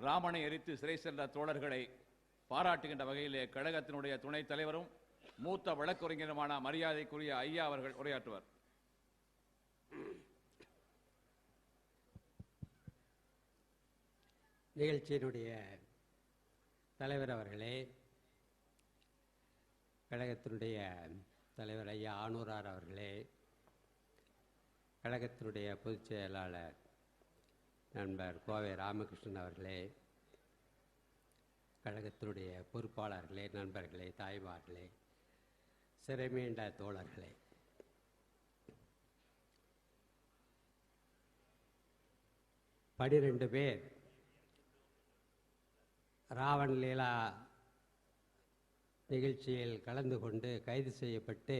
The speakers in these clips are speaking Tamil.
ராமனை எரித்து சிறை சென்ற தோழர்களை பாராட்டுகின்ற வகையிலே கழகத்தினுடைய துணைத் தலைவரும் மூத்த வழக்கறிஞருமான மரியாதைக்குரிய ஐயா அவர்கள் உரையாற்றுவார். நிகழ்ச்சியினுடைய தலைவர் அவர்களே கழகத்தினுடைய தலைவர் ஐயா ஆனூரார் அவர்களே கழகத்தினுடைய பொதுச் செயலாளர் நண்பர் கோவை ராமகிருஷ்ணன் அவர்களே கழகத்தினுடைய பொறுப்பாளர்களே நண்பர்களே தாய்மார்களே சிறைமீண்ட தோழர்களே. பனிரெண்டு பேர் ராவன் லீலா நிகழ்ச்சியில் கலந்து கொண்டு கைது செய்யப்பட்டு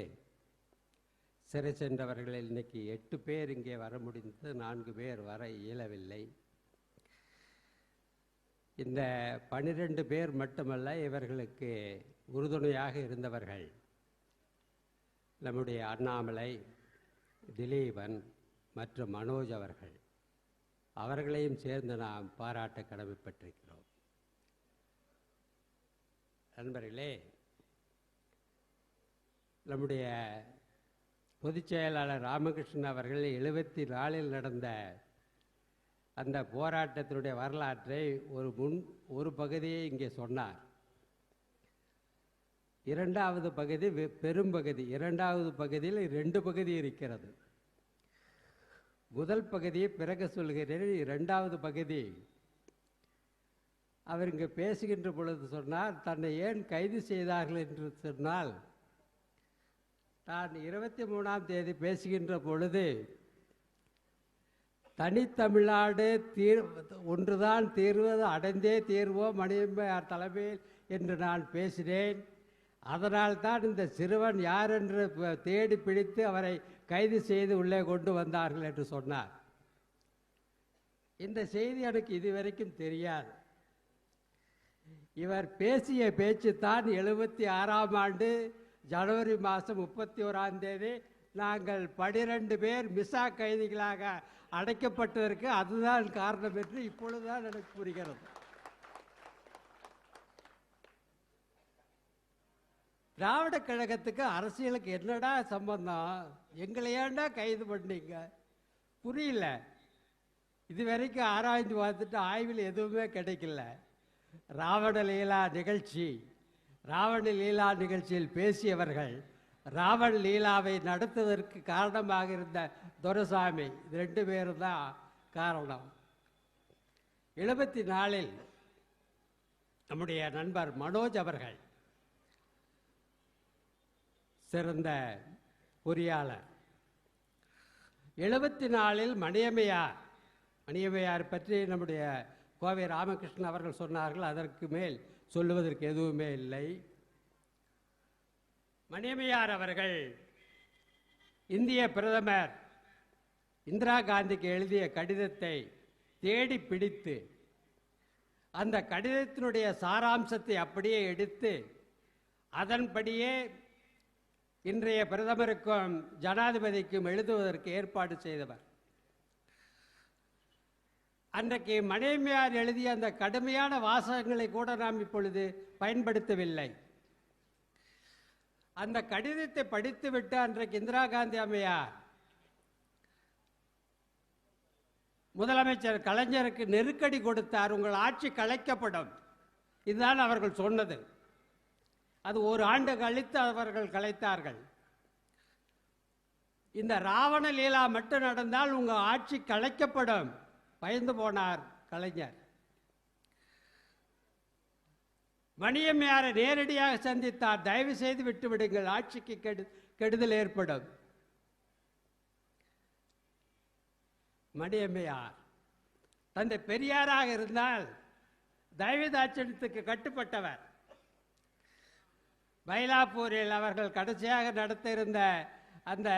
சிறை சென்றவர்களில் இன்னைக்கு எட்டு பேர் இங்கே வர முடிந்தது நான்கு பேர் வர இயலவில்லை. இந்த பனிரெண்டு பேர் மட்டுமல்ல இவர்களுக்கு உறுதுணையாக இருந்தவர்கள் நம்முடைய அண்ணாமலை திலீபன் மற்றும் மனோஜ் அவர்கள். அவர்களையும் சேர்ந்து நாம் பாராட்ட கடமைப்பட்டிருக்கிறோம். நண்பர்களே நம்முடைய பொதுச் செயலாளர் ராமகிருஷ்ணன் அவர்கள் எழுபத்தி நாலில் நடந்த அந்த போராட்டத்தினுடைய வரலாற்றை ஒரு முன் ஒரு பகுதியை இங்கே சொன்னார். இரண்டாவது பகுதி வெ- பெரும்பகுதி இரண்டாவது பகுதியில் ரெண்டு பகுதி இருக்கிறது. முதல் பகுதியை பிறகு சொல்கிறேன் இரண்டாவது பகுதி அவர் இங்கே பேசுகின்ற பொழுது சொன்னார் தன்னை ஏன் கைது செய்தார்கள் என்று சொன்னால் நான் இருபத்தி மூணாம் தேதி பேசுகின்ற பொழுது தனித்தமிழ்நாடு தீர் ஒன்றுதான் தீர்வது அடைந்தே தீர்வோம் மணியம்மையார் தலைமையில் என்று நான் பேசினேன். அதனால் தான் இந்த சிறுவன் யார் என்று தேடி பிடித்து அவரை கைது செய்து உள்ளே கொண்டு வந்தார்கள் என்று சொன்னார். இந்த செய்தி எனக்கு இதுவரைக்கும் தெரியாது. இவர் பேசிய பேச்சு தான் எழுபத்தி ஆறாம் ஆண்டு ஜனவரி மாதம் முப்பத்தி ஓராம் தேதி நாங்கள் பனிரெண்டு பேர் மிசா கைதிகளாக அடைக்கப்பட்டதற்கு அதுதான் காரணம் என்று இப்பொழுதுதான் எனக்கு புரிகிறது. திராவிட கழகத்துக்கு அரசியலுக்கு என்னடா சம்பந்தம்? எங்களை ஏன்டா கைது பண்ணீங்க? புரியல. இது வரைக்கும் ஆராய்ந்து பார்த்துட்டு ஆய்வில் எதுவுமே கிடைக்கல. ராவண லீலா நிகழ்ச்சி. ராவண லீலா நிகழ்ச்சியில் பேசியவர்கள் ராவண லீலாவை நடத்துவதற்கு காரணமாக இருந்த துரசாமி இது ரெண்டு பேரும் தான் காரணம். எழுபத்தி நாலில் நம்முடைய நண்பர் மனோஜ் அவர்கள் சிறந்த பொறியாளர். எழுபத்தி நாலில் மணியம்மையார் மணியம்மையார் பற்றி நம்முடைய கோவை ராமகிருஷ்ணன் அவர்கள் சொன்னார்கள் அதற்கு மேல் சொல்லுவதற்கு எதுவுமே இல்லை. மணிமையார் அவர்கள் இந்திய பிரதமர் இந்திரா காந்திக்கு எழுதிய கடிதத்தை தேடி பிடித்து அந்த கடிதத்தினுடைய சாராம்சத்தை அப்படியே எடுத்து அதன்படியே இன்றைய பிரதமருக்கும் ஜனாதிபதிக்கும் எழுதுவதற்கு ஏற்பாடு செய்தவர். அன்றைக்கு மணியம்மையார் எழுதிய அந்த கடுமையான வாசகங்களை கூட நாம் இப்பொழுது பயன்படுத்தவில்லை. அந்த கடிதத்தை படித்துவிட்டு அன்றைக்கு இந்திரா காந்தி அம்மையார் முதலமைச்சர் கலைஞருக்கு நெருக்கடி கொடுத்தார். உங்கள் ஆட்சி கலைக்கப்படும். இதுதான் அவர்கள் சொன்னது. அது ஒரு ஆண்டு கழித்து அவர்கள் கலைத்தார்கள். இந்த ராவண லீலா மட்டும் நடந்தால் உங்கள் ஆட்சி கலைக்கப்படும். பயந்து போனார் கலைஞர். மணியம்மையாரை நேரடியாக சந்தித்தார் தயவு செய்து விட்டுவிடுங்கள் ஆட்சிக்கு கெடு கெடுதல் ஏற்படும். மணியம்மையார் தந்தை பெரியாராக இருந்தால் தயவுதாட்சணத்துக்கு கட்டுப்பட்டவர். மயிலாப்பூரில் அவர்கள் கடைசியாக நடத்த இருந்த அந்த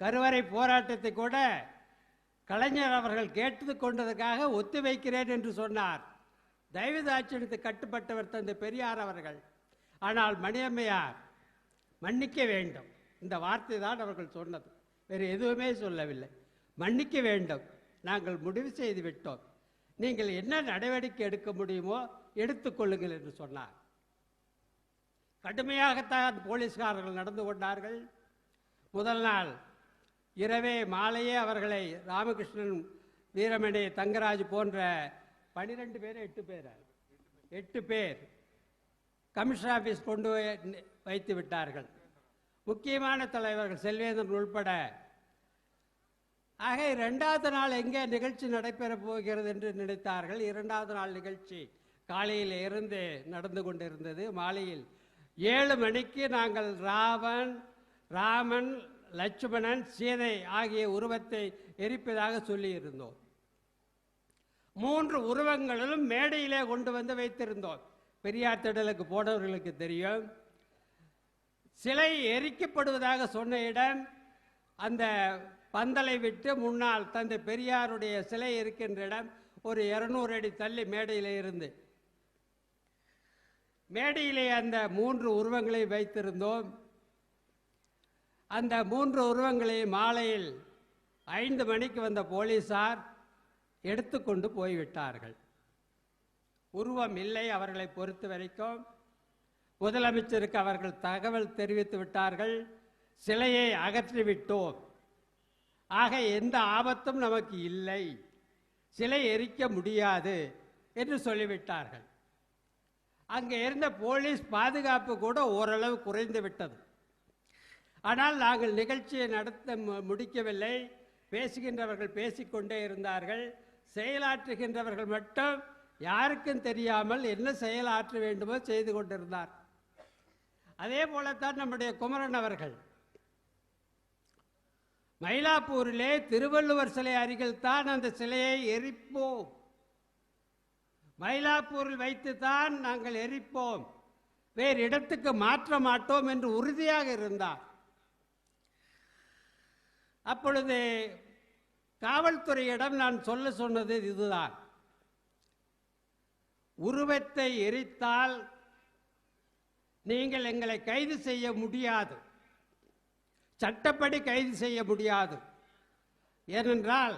கருவறை போராட்டத்தை கூட கலைஞர் அவர்கள் கேட்டு கொண்டதற்காக ஒத்திவைக்கிறேன் என்று சொன்னார். தெய்வதாட்சியத்து கட்டுப்பட்டவர் தந்தை பெரியார் அவர்கள். ஆனால் மணியம்மையார் மன்னிக்க வேண்டும். இந்த வார்த்தை தான் அவர்கள் சொன்னது. வேறு எதுவுமே சொல்லவில்லை. மன்னிக்க வேண்டும். நாங்கள் முடிவு செய்து விட்டோம். நீங்கள் என்ன நடவடிக்கை எடுக்க முடியுமோ எடுத்துக்கொள்ளுங்கள் என்று சொன்னார். கடுமையாகத்தான் போலீஸ்காரர்கள் நடந்து கொண்டார்கள். முதல் நாள் இரவே மாலையே அவர்களை ராமகிருஷ்ணன் வீரமணி தங்கராஜ் போன்ற பனிரெண்டு பேர் எட்டு பேர் எட்டு பேர் கமிஷனர் ஆஃபீஸ் கொண்டு போய் வைத்து விட்டார்கள். முக்கியமான தலைவர்கள் செல்வேந்தன் உள்பட. ஆக இரண்டாவது நாள் எங்கே நிகழ்ச்சி நடைபெறப் போகிறது என்று நினைத்தார்கள். இரண்டாவது நாள் நிகழ்ச்சி காலையில் இருந்து நடந்து கொண்டிருந்தது. மாலையில் ஏழு மணிக்கு நாங்கள் ராவன் ராமன் லட்சுமணன் சீதை ஆகிய உருவத்தை எரிப்பதாக சொல்லியிருந்தோம். மூன்று உருவங்களிலும் மேடையிலே கொண்டு வந்து வைத்திருந்தோம். பெரியார் திடலுக்கு போனவர்களுக்கு தெரியும். சிலை எரிக்கப்படுவதாக சொன்ன இடம் அந்த பந்தலை விட்டு முன்னால் தந்தை பெரியாருடைய சிலை இருக்கின்ற இடம் ஒரு இருநூறு அடி தள்ளி மேடையில் இருந்து. மேடையிலே அந்த மூன்று உருவங்களை வைத்திருந்தோம். அந்த மூன்று உருவங்களையும் மாலையில் ஐந்து மணிக்கு வந்த போலீசார் எடுத்துக்கொண்டு போய்விட்டார்கள். உருவம் இல்லை அவர்களை பொறுத்த வரைக்கும். முதலமைச்சருக்கு அவர்கள் தகவல் தெரிவித்து விட்டார்கள். சிலையை அகற்றிவிட்டோம் ஆக எந்த ஆபத்தும் நமக்கு இல்லை. சிலை எரிக்க முடியாது என்று சொல்லிவிட்டார்கள். அங்கே இருந்த போலீஸ் பாதுகாப்பு கூட ஓரளவு குறைந்து விட்டது. ஆனால் நாங்கள் நிகழ்ச்சியை நடத்த மு- முடிக்கவில்லை. பேசுகின்றவர்கள் பேசிக்கொண்டே இருந்தார்கள். செயலாற்றுகின்றவர்கள் மட்டும் யாருக்கும் தெரியாமல் என்ன செயலாற்ற வேண்டுமோ செய்து கொண்டிருந்தார். அதே போலத்தான் நம்முடைய குமரன் அவர்கள். மயிலாப்பூரிலே திருவள்ளுவர் சிலை அருகில் தான் அந்த சிலையை எரிப்போம். மயிலாப்பூரில் வைத்துத்தான் நாங்கள் எரிப்போம். வேறு இடத்துக்கு மாற்ற மாட்டோம் என்று உறுதியாக இருந்தார். அப்பொழுது காவல்துறையிடம் நான் சொல்ல சொன்னது இதுதான். உருவத்தை எரித்தால் நீங்கள் எங்களை கைது செய்ய முடியாது. சட்டப்படி கைது செய்ய முடியாது. ஏனென்றால்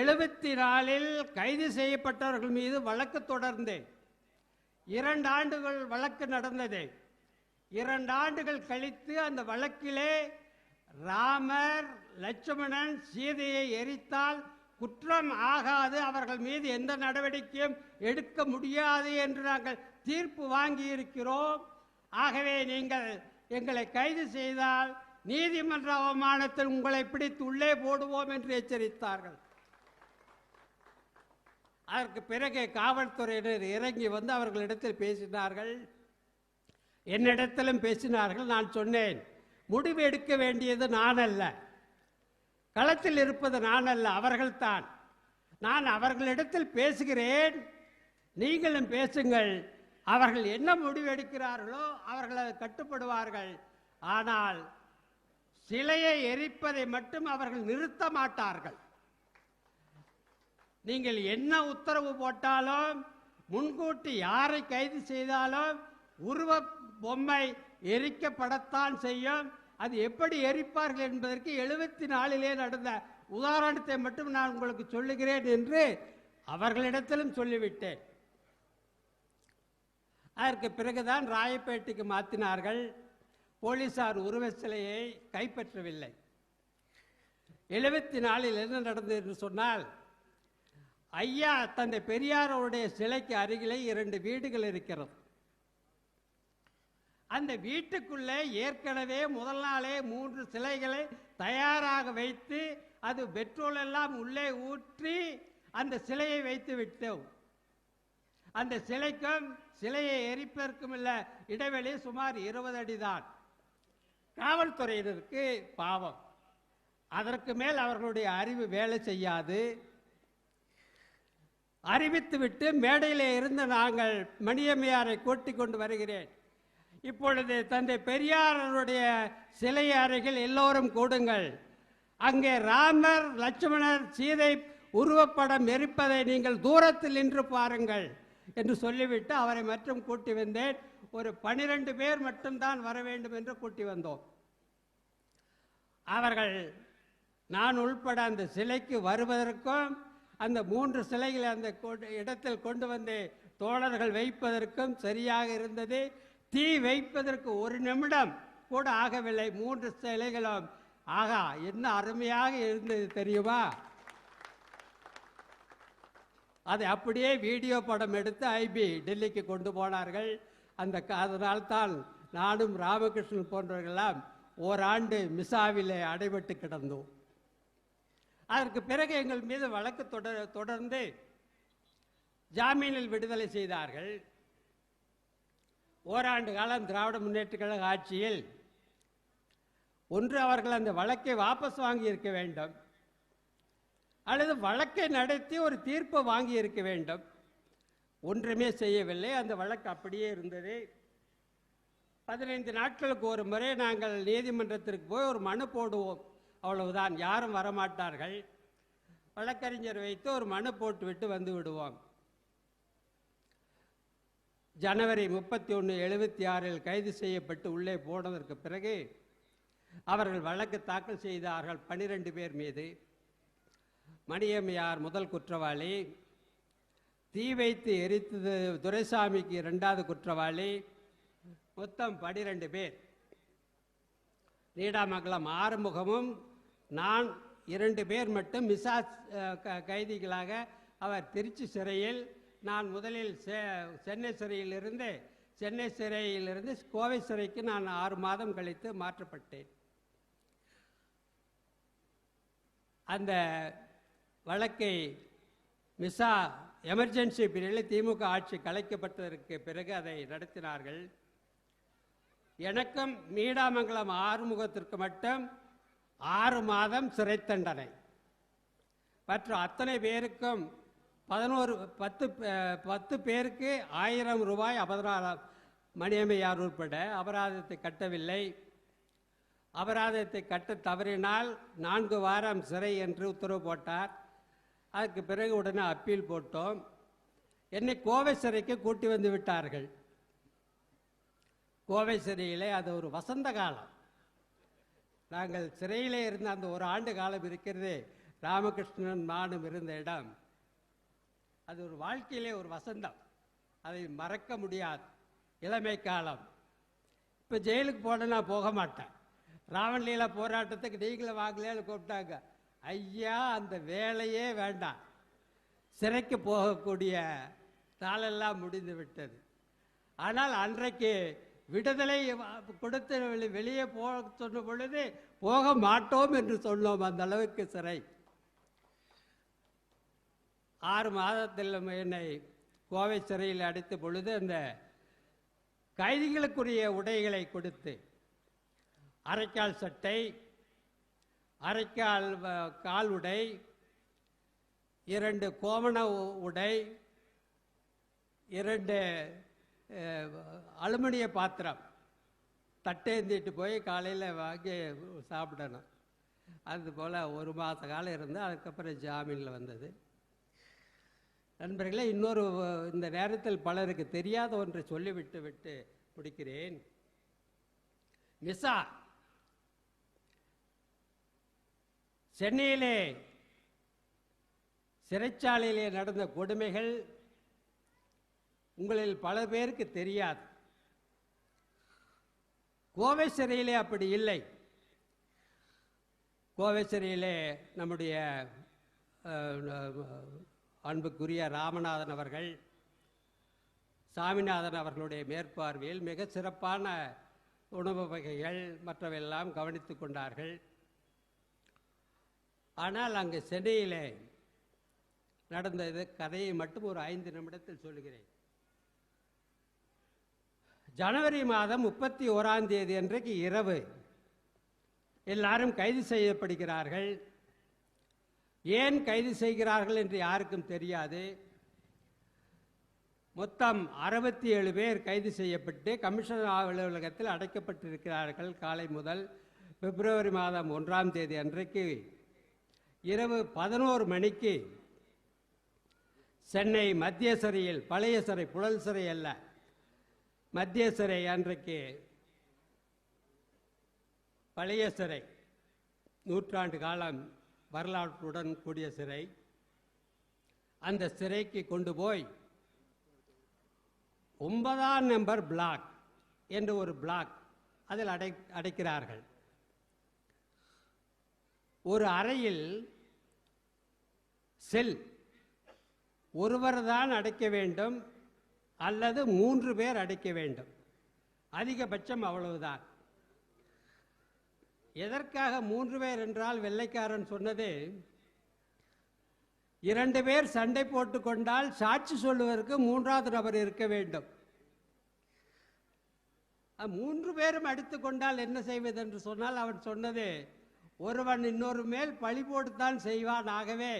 எழுபத்தி நாலில் கைது செய்யப்பட்டவர்கள் மீது வழக்கு தொடர்ந்தேன் இரண்டு ஆண்டுகள் வழக்கு நடந்தது. இரண்டு ஆண்டுகள் கழித்து அந்த வழக்கிலே ராமர் லட்சுமணன் சீதையை எரித்தால் குற்றம் ஆகாது அவர்கள் மீது எந்த நடவடிக்கையும் எடுக்க முடியாது என்று நாங்கள் தீர்ப்பு வாங்கியிருக்கிறோம். ஆகவே நீங்கள் எங்களை கைது செய்தால் நீதிமன்ற அவமானத்தில் உங்களை பிடித்து உள்ளே போடுவோம் என்று எச்சரித்தார்கள். அதற்கு பிறகு காவல்துறையினர் இறங்கி வந்து அவர்களிடத்தில் பேசினார்கள். என்னிடத்திலும் பேசினார்கள் நான் சொன்னேன். முடிவு எடுக்க வேண்டியது நான் அல்ல களத்தில் இருப்பது நான் அல்ல அவர்கள்தான். நான் அவர்களிடத்தில் பேசுகிறேன். நீங்களும் பேசுங்கள். அவர்கள் என்ன முடிவு எடுக்கிறார்களோ அவர்கள் அதை கட்டுப்படுவார்கள். ஆனால் சிலையை எரிப்பதை மட்டும் அவர்கள் நிறுத்த மாட்டார்கள். நீங்கள் என்ன உத்தரவு போட்டாலும் முன்கூட்டி யாரை கைது செய்தாலும் உருவ பொம்மை எரிக்கப்படத்தான் செய்யும். அது எப்படி எரிப்பார்கள் என்பதற்கு எழுபத்தி நாலிலே நடந்த உதாரணத்தை மட்டும் நான் உங்களுக்கு சொல்லுகிறேன் என்று அவர்களிடத்திலும் சொல்லிவிட்டேன். அதற்கு பிறகுதான் ராயப்பேட்டைக்கு மாற்றினார்கள் போலீசார் உருவ சிலையை கைப்பற்றவில்லை. எழுபத்தி நாலில் என்ன நடந்தது என்று சொன்னால் ஐயா தந்தை பெரியாரோடைய சிலைக்கு அருகிலே இரண்டு வீடுகள் இருக்கிறது. அந்த வீட்டுக்குள்ளே ஏற்கனவே முதல் நாளே மூன்று சிலைகளை தயாராக வைத்து அது பெட்ரோல் எல்லாம் உள்ளே ஊற்றி அந்த சிலையை வைத்து விட்டோம். அந்த சிலைக்கும் சிலையை எரிப்பதற்கும் இல்லை இடைவெளி சுமார் இருபது அடிதான். காவல்துறையினருக்கு பாவம். அதற்கு மேல் அவர்களுடைய அறிவு வேலை செய்யாது. அறிவித்துவிட்டு மேடையிலே இருந்து நாங்கள் மணியம்மையாரை கூட்டிக் கொண்டு வருகிறேன். இப்பொழுது தந்தை பெரியாரருடைய சிலை அருகில் எல்லோரும் கூடுங்கள். அங்கே ராமர் லட்சுமணர் சீதை உருவப்படம் எரிப்பதை நீங்கள் தூரத்தில் நின்று பாருங்கள் என்று சொல்லிவிட்டு அவரை மற்றும் கூட்டி வந்தேன். ஒரு பனிரெண்டு பேர் மட்டும்தான் வர வேண்டும் என்று கூட்டி வந்தோம். அவர்கள் நான் உள்பட அந்த சிலைக்கு வருவதற்கும் அந்த மூன்று சிலைகளை அந்த இடத்தில் கொண்டு வந்து தோழர்கள் வைப்பதற்கும் சரியாக இருந்தது. தீ வைப்பதற்கு ஒரு நிமிடம் கூட ஆகவில்லை. மூன்று சிலைகளும். ஆகா என்ன அருமையாக இருந்தது தெரியுமா? அதை அப்படியே வீடியோ படம் எடுத்து ஐபி டெல்லிக்கு கொண்டு போனார்கள். அந்த க- அதனால்தான் நானும் ராமகிருஷ்ணன் போன்றவர்களெல்லாம் ஓராண்டு மிசாவிலே அடைபட்டு கிடந்தோம். அதற்கு பிறகு எங்கள் மீது வழக்கு தொடர் தொடர்ந்து ஜாமீனில் விடுதலை செய்தார்கள். ஓராண்டு காலம் திராவிட முன்னேற்ற கழக ஆட்சியில் ஒன்று அவர்கள் அந்த வழக்கை வாபஸ் வாங்கி இருக்க வேண்டும். அல்லது வழக்கை நடத்தி ஒரு தீர்ப்பை வாங்கி இருக்க வேண்டும். ஒன்றுமே செய்யவில்லை. அந்த வழக்கு அப்படியே இருந்தது. பதினைந்து நாட்களுக்கு ஒரு முறை நாங்கள் நீதிமன்றத்திற்கு போய் ஒரு மனு போடுவோம். அவ்வளவுதான். யாரும் வரமாட்டார்கள். வழக்கறிஞர் வைத்து ஒரு மனு போட்டுவிட்டு வந்து விடுவோம். ஜனவரி முப்பத்தி ஒன்று எழுபத்தி ஆறில் கைது செய்யப்பட்டு உள்ளே போனதற்கு பிறகு அவர்கள் வழக்கு தாக்கல் செய்தார்கள் பனிரெண்டு பேர் மீது. மணியம்மையார் முதல் குற்றவாளி தீ வைத்து எரித்தது துரைசாமிக்கு இரண்டாவது குற்றவாளி மொத்தம் பனிரெண்டு பேர். நீடாமங்கலம் ஆறுமுகமும் நான் இரண்டு பேர் மட்டும் மிசா க- கைதிகளாக அவர் திருச்சி சிறையில் நான் முதலில் செ- சென்னை சிறையிலிருந்து சென்னை சிறையிலிருந்து கோவை சிறைக்கு நான் ஆறு மாதம் கழித்து மாற்றப்பட்டேன். அந்த வழக்கை மிசா எமர்ஜென்சி பீரியடில் திமுக ஆட்சி கலைக்கப்பட்டதற்கு பிறகு அதை நடத்தினார்கள். எனக்கும் நீடாமங்கலம் ஆறுமுகத்திற்கு மட்டும் ஆறு மாதம் சிறை தண்டனை. மற்ற அத்தனை பேருக்கும் பதினோரு பத்து பே- பத்து பேருக்கு ஆயிரம் ரூபாய் அபராதம். மணியம்மையார் உட்பட அபராதத்தை கட்டவில்லை. அபராதத்தை கட்ட தவறினால் நான்கு வாரம் சிறை என்று உத்தரவு போட்டார். அதுக்கு பிறகு உடனே அப்பீல் போட்டோம். என்னை கோவை சிறைக்கு கூட்டி வந்து விட்டார்கள். கோவை சிறையிலே அது ஒரு வசந்த காலம். நாங்கள் சிறையிலே இருந்த அந்த ஒரு ஆண்டு காலம் இருக்கிறதே. ராமகிருஷ்ணன் நானும் இருந்த இடம். அது ஒரு வாழ்க்கையிலே ஒரு வசந்தம். அதை மறக்க முடியாது. இளமை காலம். இப்போ ஜெயிலுக்கு போட நான் போக மாட்டேன். ராமலீலா போராட்டத்துக்கு நீங்களே வாங்கலேன்னு கூப்பிட்டாங்க. ஐயா அந்த வேலையே வேண்டாம். சிறைக்கு போகக்கூடிய நாளெல்லாம் முடிந்து விட்டது. ஆனால் அன்றைக்கு விடுதலை கொடுத்து வெளியே போக சொன்ன பொழுது போக மாட்டோம் என்று சொன்னோம் அந்த அளவுக்கு சிறை. ஆறு மாதத்தில் என்னை கோவை சிறையில் அடைத்த பொழுது அந்த கைதிகளுக்குரிய உடைகளை கொடுத்து அரைக்கால் சட்டை அரைக்கால் வ- கால் உடை இரண்டு கோமண உடை இரண்டு அலுமினிய பாத்திரம். தட்டேந்திட்டு போய் காலையில் வாங்கி சாப்பிடணும். அது போல் ஒரு மாத காலம் இருந்து அதுக்கப்புறம் ஜாமீனில் வந்தது. நண்பர்களே இன்னொரு இந்த நேரத்தில் பலருக்கு தெரியாத ஒன்றை சொல்லிவிட்டு விட்டு முடிக்கிறேன். நிசா சென்னையிலே சிறைச்சாலையிலே நடந்த கொடுமைகள் உங்களில் பல பேருக்கு தெரியாது. கோவை சிறையிலே அப்படி இல்லை. கோவை சிறையிலே நம்முடைய அன்புக்குரிய ராமநாதன் அவர்கள் சாமிநாதன் அவர்களுடைய மேற்பார்வையில் மிக சிறப்பான உணவு வகைகள் மற்றவெல்லாம் கவனித்து கொண்டார்கள். ஆனால் அங்கு சென்னையிலே நடந்தது கதையை மட்டும் ஒரு ஐந்து நிமிடத்தில் சொல்லுகிறேன். ஜனவரி மாதம் முப்பத்தி ஓராம் தேதி அன்றைக்கு இரவு எல்லாரும் கைது செய்யப்படுகிறார்கள். ஏன் கைது செய்கிறார்கள் என்று யாருக்கும் தெரியாது. மொத்தம் அறுபத்தி ஏழு பேர் கைது செய்யப்பட்டு கமிஷனர் அலுவலகத்தில் அடைக்கப்பட்டிருக்கிறார்கள் காலை முதல் பிப்ரவரி மாதம் ஒன்றாம் தேதி அன்றைக்கு. இரவு பதினோரு மணிக்கு சென்னை மத்திய சிறையில் பழைய சிறை புழல் சிறை அல்ல. மத்திய சிறை அன்றைக்கு பழைய சிறை நூற்றாண்டு காலம் வரலாற்றுடன் கூடிய சிறை. அந்த சிறைக்கு கொண்டு போய் ஒன்பதாம் நம்பர் பிளாக் என்று ஒரு பிளாக் அதில் அடை அடைக்கிறார்கள். ஒரு அறையில் செல் ஒருவர் தான் அடைக்க வேண்டும் அல்லது மூன்று பேர் அடைக்க வேண்டும். அதிகபட்சம் அவ்வளவுதான். எதற்காக மூன்று பேர் என்றால் வெள்ளைக்காரன் சொன்னது? இரண்டு பேர் சண்டை போட்டு கொண்டால் சாட்சி சொல்லுவதற்கு மூன்றாவது நபர் இருக்க வேண்டும். மூன்று பேரும் அடித்து கொண்டால் என்ன செய்வது என்று சொன்னால் அவன் சொன்னது ஒருவன் இன்னொரு மேல் பழி போட்டுத்தான் செய்வான். ஆகவே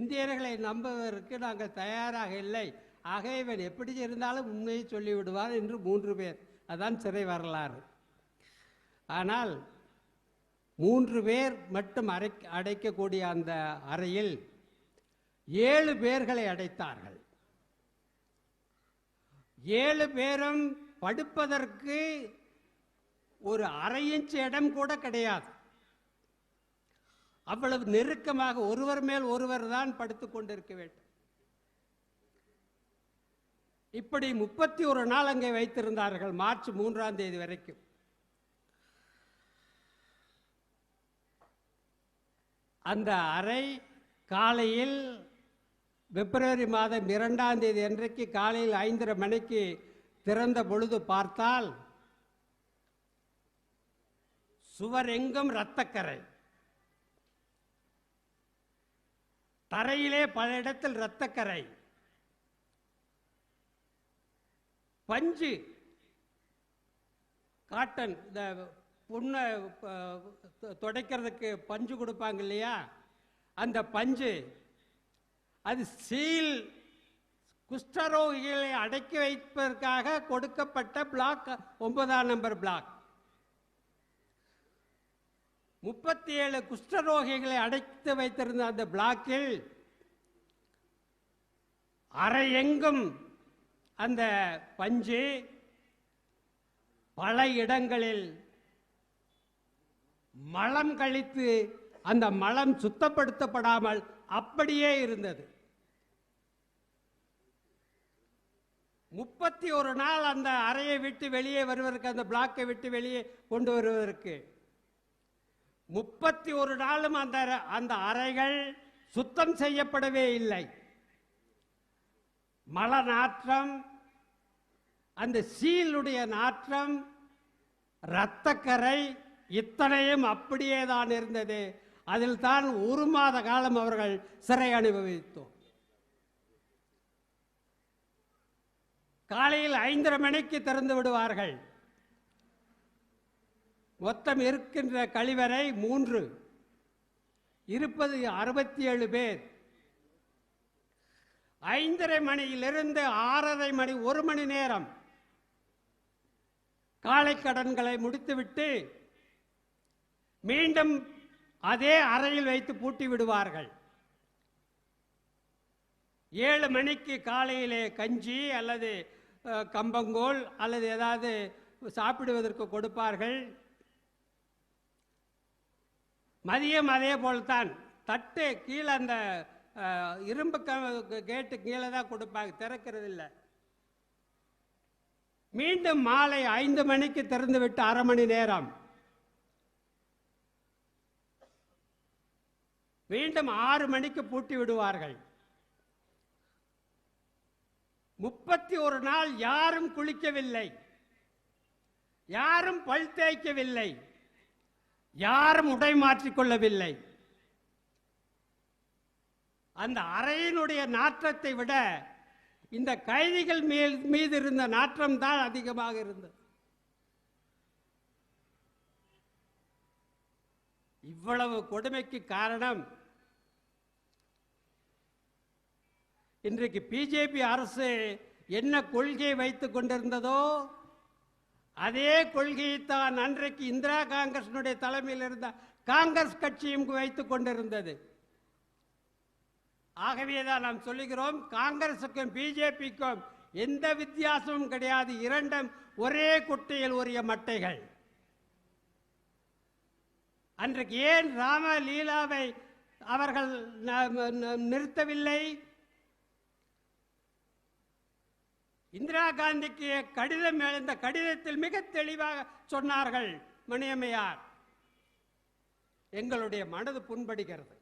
இந்தியர்களை நம்புவதற்கு நாங்கள் தயாராக இல்லை. ஆகவே இவன் எப்படி இருந்தாலும் உண்மையை சொல்லிவிடுவான் என்று மூன்று பேர். அதான் சிறை வரலாறு. ஆனால் மூன்று பேர் மட்டும் அரை அடைக்கக்கூடிய அந்த அறையில் ஏழு பேர்களை அடைத்தார்கள். ஏழு பேரும் படுப்பதற்கு ஒரு அரை இன்ச் இடம் கூட கிடையாது. அவ்வளவு நெருக்கமாக ஒருவர் மேல் ஒருவர் தான் படுத்துக் கொண்டிருக்க வேண்டும். இப்படி முப்பத்தி ஒரு நாள் அங்கே வைத்திருந்தார்கள் மார்ச் மூன்றாம் தேதி வரைக்கும். அந்த அறை காலையில் பிப்ரவரி மாதம் இரண்டாம் தேதி அன்றைக்கு காலையில் ஐந்தரை மணிக்கு திறந்த பொழுது பார்த்தால் சுவர் எங்கும் இரத்தக்கரை. தரையிலே பல இடத்தில் இரத்தக்கரை. பஞ்சு காட்டன் இந்த புண்ணை துடைக்கிறதுக்கு பஞ்சு கொடுப்பாங்க இல்லையா? அந்த பஞ்சு அது சீல் குஷ்டரோகிகளை அடக்கி வைப்பதற்காக கொடுக்கப்பட்ட பிளாக் ஒன்பதாம் நம்பர் பிளாக் முப்பத்தி ஏழு குஷ்டரோகிகளை அடைத்து வைத்திருந்த அந்த பிளாக்கில் அரை எங்கும் அந்த பஞ்சு பல இடங்களில் மலம் கழித்து அந்த மலம் சுத்தப்படுத்தப்படாமல் அப்படியே இருந்தது. முப்பத்தி ஒரு நாள் அந்த அறையை விட்டு வெளியே வருவதற்கு அந்த பிளாக்கை விட்டு வெளியே கொண்டு வருவதற்கு முப்பத்தி ஒரு நாளும் அந்த அறை- அந்த அறைகள் சுத்தம் செய்யப்படவே இல்லை. மல நாற்றம் அந்த சீலுடைய நாற்றம் இரத்தக்கரை இத்தனையும் அப்படியே தான் இருந்தது. அதில் தான் ஒரு மாத காலம் அவர்கள் சிறை அனுபவித்தோம். காலையில் ஐந்தரை மணிக்கு திறந்து விடுவார்கள். மொத்தம் இருக்கின்ற கழிவறை மூன்று. இருப்பது அறுபத்தி ஏழு பேர். ஐந்தரை மணியிலிருந்து ஆறரை மணி ஒரு மணி நேரம். காலை கடன்களை முடித்துவிட்டு மீண்டும் அதே அறையில் வைத்து பூட்டி விடுவார்கள். ஏழு மணிக்கு காலையிலே கஞ்சி அல்லது கம்பங்கோல் அல்லது ஏதாவது சாப்பிடுவதற்கு கொடுப்பார்கள். மதியம் அதே போல்தான். தட்டு கீழே அந்த இரும்பு க- கேட்டு கீழே தான் கொடுப்பாங்க திறக்கிறது இல்லை மீண்டும் மாலை ஐந்து மணிக்கு திறந்து விட்டு அரை மணி நேரம். மீண்டும் ஆறு மணிக்கு பூட்டி விடுவார்கள். முப்பத்தி ஒரு நாள் யாரும் குளிக்கவில்லை. யாரும் பல் தேய்க்கவில்லை. யாரும் உடை மாற்றிக்கொள்ளவில்லை அந்த அறையினுடைய நாற்றத்தை விட இந்த கைதிகள் மேல் மீது இருந்த நாற்றம் தான் அதிகமாக இருந்தது. இவ்வளவு கொடுமைக்கு காரணம் இன்றைக்கு பிஜேபி அரசு என்ன கொள்கையை வைத்துக் கொண்டிருந்ததோ அதே கொள்கையைத்தான் அன்றைக்கு இந்திரா காங்கிரசினுடைய தலைமையில் இருந்த காங்கிரஸ் கட்சியும் வைத்துக் கொண்டிருந்தது. ஆகவேதான் நாம் சொல்லுகிறோம் காங்கிரசுக்கும் பிஜேபிக்கும் எந்த வித்தியாசமும் கிடையாது. இரண்டும் ஒரே குட்டையில் உரிய மட்டைகள். அன்றைக்கு ஏன் ராமலீலாவை அவர்கள் நிறுத்தவில்லை? இந்திரா காந்திக்கு கடிதம் எழுந்த கடிதத்தில் மிக தெளிவாக சொன்னார்கள் மணியம்மையார். எங்களுடைய மனது புண்படுகிறது.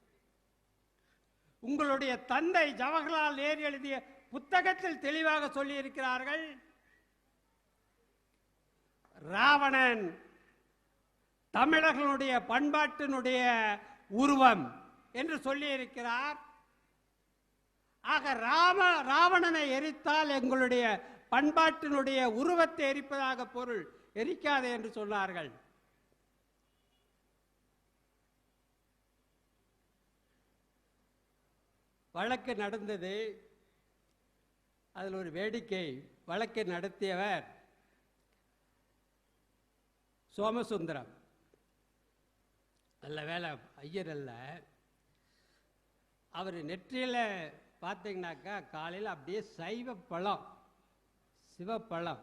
உங்களுடைய தந்தை ஜவஹர்லால் நேரு எழுதிய புத்தகத்தில் தெளிவாக சொல்லியிருக்கிறார்கள் ராவணன் தமிழர்களுடைய பண்பாட்டினுடைய உருவம் என்று சொல்லியிருக்கிறார். ஆக ராம ராவணனை எரித்தால் எங்களுடைய பண்பாட்டினுடைய உருவத்தை எரிப்பதாக பொருள் எரிக்காதே என்று சொன்னார்கள். வழக்கு நடந்தது. அதில் ஒரு வேடிக்கை வழக்கை நடத்தியவர் சோமசுந்தரம். நல்ல வேலை ஐயர் அல்ல. அவர் நெற்றியில் பார்த்தீங்கன்னாக்கா காலையில் அப்படியே சைவ பழம். சிவப்பழம்.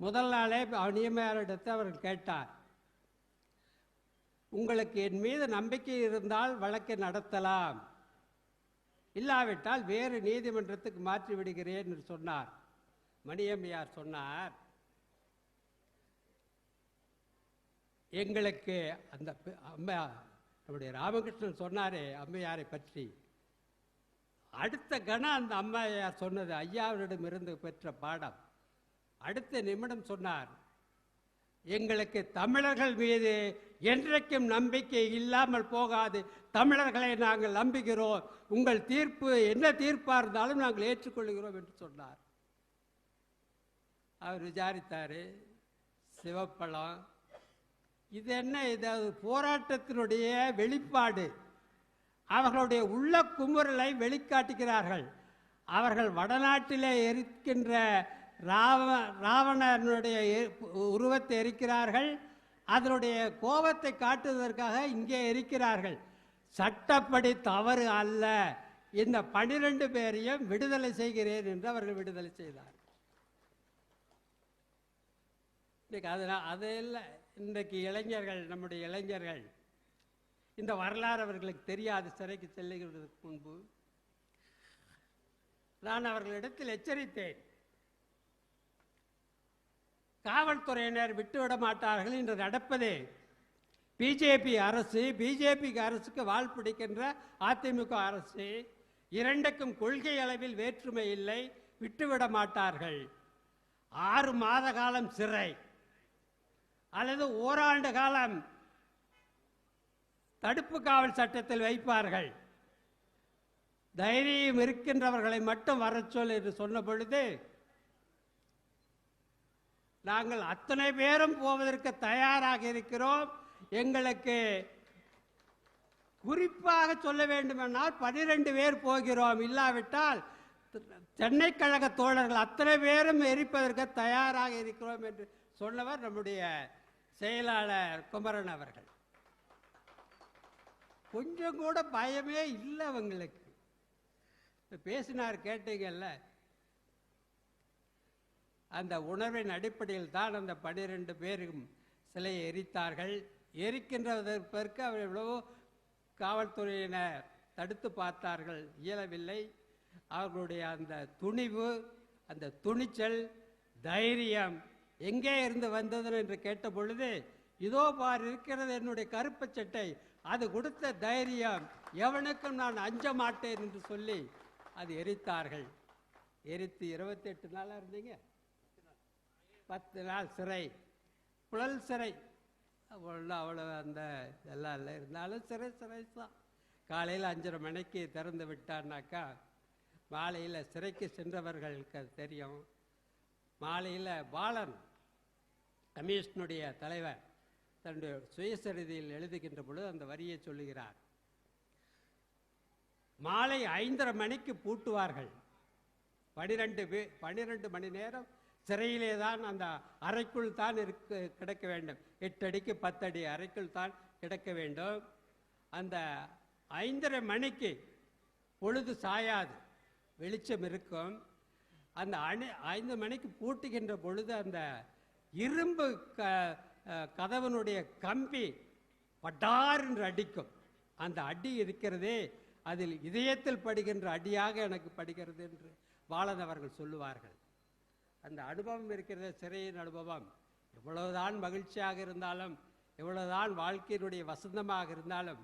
முதல் நாளே அநியமையாரிடத்தை அவர் கேட்டார். உங்களுக்கு என் மீது நம்பிக்கை இருந்தால் வழக்கை நடத்தலாம். இல்லாவிட்டால் வேறு நீதிமன்றத்துக்கு மாற்றி விடுகிறேன் என்று சொன்னார். மணியம்மையார் சொன்னார் எங்களுக்கு அந்த அம்மையா நம்முடைய ராமகிருஷ்ணன் சொன்னாரே அம்மையாரை பற்றி. அடுத்த கணம் அந்த அம்மையார் சொன்னது ஐயாவிடமிருந்து பெற்ற பாடம். அடுத்த நிமிடம் சொன்னார் எங்களுக்கு தமிழர்கள் மீது என்றைக்கும் நம்பிக்கை இல்லாமல் போகாது. தமிழர்களை நாங்கள் நம்புகிறோம். உங்கள் தீர்ப்பு என்ன தீர்ப்பாக இருந்தாலும் நாங்கள் ஏற்றுக்கொள்கிறோம் என்று சொன்னார். அவர் விசாரித்தார் சிவப்பழம் இது என்ன? இது போராட்டத்தினுடைய வெளிப்பாடு. அவர்களுடைய உள்ள குமுறலை வெளிக்காட்டுகிறார்கள். அவர்கள் வடநாட்டிலே இருக்கின்ற ராவ ராவணனுடைய எ- உருவத்தை எரிக்கிறார்கள். அதனுடைய கோபத்தை காட்டுவதற்காக இங்கே இருக்கிறார்கள். சட்டப்படி தவறு அல்ல. இந்த பனிரெண்டு பேரையும் விடுதலை செய்கிறேன் என்று அவர்கள் விடுதலை செய்தார் இன்னைக்கு அதனால் அது இல்லை. இன்றைக்கு இளைஞர்கள் நம்முடைய இளைஞர்கள் இந்த வரலாறு அவர்களுக்கு தெரியாது. சிறைக்கு செல்லுகிறதுக்கு முன்பு. நான் அவர்களிடத்தில் எச்சரித்தேன். காவல்துறையினர் விட்டுவிட மாட்டார்கள் என்று நடப்பதே பிஜேபி அரசு. பிஜேபி அரசுக்கு வால் பிடிக்கின்ற அதிமுக அரசு இரண்டுக்கும் கொள்கை அளவில் வேற்றுமை இல்லை. விட்டுவிட மாட்டார்கள். ஆறு மாத காலம் சிறை. அல்லது ஓராண்டு காலம் தடுப்பு காவல் சட்டத்தில் வைப்பார்கள். தைரியம் இருக்கின்றவர்களை மட்டும் வர சொல் என்று சொன்ன பொழுது நாங்கள் அத்தனை பேரும் போவதற்கு தயாராக இருக்கிறோம். எங்களுக்கு குறிப்பாக சொல்ல வேண்டுமென்றால் பனிரெண்டு பேர் போகிறோம். இல்லாவிட்டால் சென்னை கழக தோழர்கள் அத்தனை பேரும் எரிப்பதற்கு தயாராக இருக்கிறோம் என்று சொன்னவர் நம்முடைய செயலாளர் குமரன் அவர்கள். கொஞ்சம் கூட பயமே இல்லை அவங்களுக்கு. பேசினார் கேட்டீங்கல்ல அந்த உணர்வின் அடிப்படையில் தான் அந்த பனிரெண்டு பேரும் சிலையை எரித்தார்கள். எரிக்கின்றதற்கு அவர் எவ்வளவோ காவல்துறையினர் தடுத்து பார்த்தார்கள். இயலவில்லை. அவர்களுடைய அந்த துணிவு அந்த துணிச்சல் தைரியம் எங்கே இருந்து வந்தது என்று கேட்ட பொழுது இதோ பார் இருக்கிறது என்னுடைய கருப்பு சட்டை. அது கொடுத்த தைரியம். எவனுக்கும் நான் அஞ்ச மாட்டேன் என்று சொல்லி அது எரித்தார்கள். எரித்து இருபத்தெட்டு நாளாக இருந்தீங்க? பத்து நாள் சிறை. புழல் சிறை. அவ்வளோ அவ்வளோ அந்த இதெல்லாம் இல்லை. இருந்தாலும் சிறை சிறை தான். காலையில் அஞ்சரை மணிக்கு திறந்து விட்டான்னாக்கா மாலையில் சிறைக்கு சென்றவர்களுக்கு அது தெரியும். மாலையில் பாலன் கமிஷனுடைய தலைவர். தன்னுடைய சுயசரிதையில் எழுதுகின்ற பொழுது அந்த வரியை சொல்லுகிறார். மாலை ஐந்தரை மணிக்கு பூட்டுவார்கள். பனிரெண்டு பே பனிரெண்டு மணி நேரம் சிறையிலே தான் அந்த அறைக்குள் தான் இருக்க கிடக்க வேண்டும். எட்டு அடிக்கு பத்தடி அறைக்குள் தான் கிடக்க வேண்டும். அந்த ஐந்தரை மணிக்கு பொழுது சாயாது. வெளிச்சம் இருக்கும். அந்த அணி ஐந்து மணிக்கு பூட்டுகின்ற பொழுது அந்த இரும்பு க கதவனுடைய கம்பி பட்டார் என்று அடிக்கும். அந்த அடி இருக்கிறதே அதில் இதயத்தில் படுகின்ற அடியாக எனக்கு படுகிறது என்று வாழந்தவர்கள் அவர்கள் சொல்லுவார்கள். அந்த அனுபவம் இருக்கிற சிறையின் அனுபவம். எவ்வளவுதான் மகிழ்ச்சியாக இருந்தாலும் எவ்வளவுதான் வாழ்க்கையினுடைய வசந்தமாக இருந்தாலும்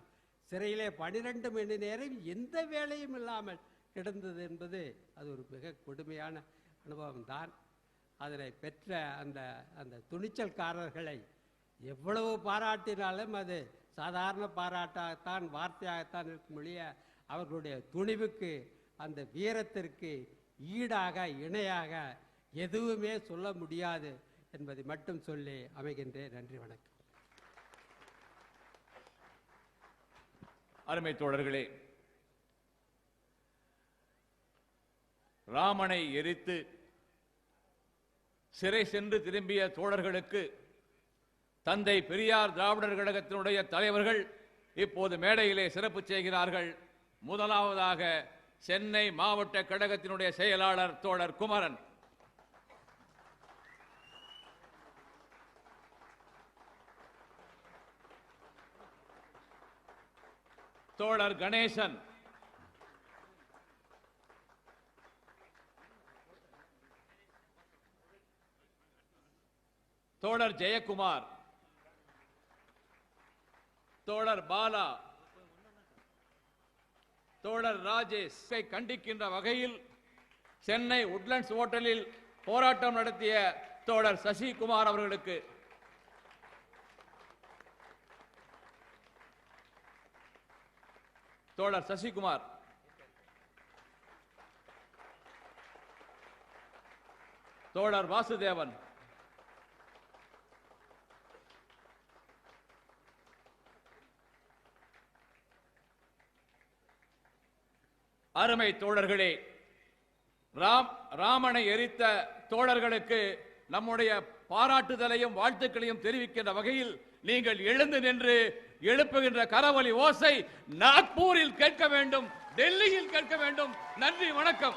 சிறையிலே பனிரெண்டு மணி நேரம் எந்த வேலையும் இல்லாமல் கிடந்தது என்பது அது ஒரு மிக கொடுமையான அனுபவம் தான் அதனை பெற்ற அந்த அந்த துணிச்சல்காரர்களை எவ்வளவு பாராட்டினாலும் அது சாதாரண பாராட்டாகத்தான் வார்த்தையாகத்தான் இருக்கும் ஒழிய அவர்களுடைய துணிவுக்கு அந்த வீரத்திற்கு ஈடாக இணையாக எதுவுமே சொல்ல முடியாது என்பதை மட்டும் சொல்லி அமைகின்றேன். நன்றி வணக்கம். அருமை தோழர்களே ராமனை எரித்து சிறை சென்று திரும்பிய தோழர்களுக்கு தந்தை பெரியார் திராவிடர் கழகத்தினுடைய தலைவர்கள் இப்போது மேடையிலே சிறப்பு செய்கிறார்கள். முதலாவதாக சென்னை மாவட்ட கழகத்தினுடைய செயலாளர் தோழர் குமரன். தோழர் கணேசன். தோழர் ஜெயக்குமார். தோழர் பாலா தோழர் ராஜேஷ் கண்டிக்கின்ற வகையில் சென்னை உட்லண்ட்ஸ் ஹோட்டலில் போராட்டம் நடத்திய தோழர் சசிகுமார் அவர்களுக்கு தோழர் சசிகுமார். தோழர் வாசுதேவன் அருமை தோழர்களே ராம் ராமனை எரித்த தோழர்களுக்கு நம்முடைய பாராட்டுதலையும் வாழ்த்துக்களையும் தெரிவிக்கின்ற வகையில் நீங்கள் எழுந்து நின்று எழுப்புகின்ற கரவொலி ஓசை நாக்பூரில் கேட்க வேண்டும் டெல்லியில் கேட்க வேண்டும். நன்றி வணக்கம்.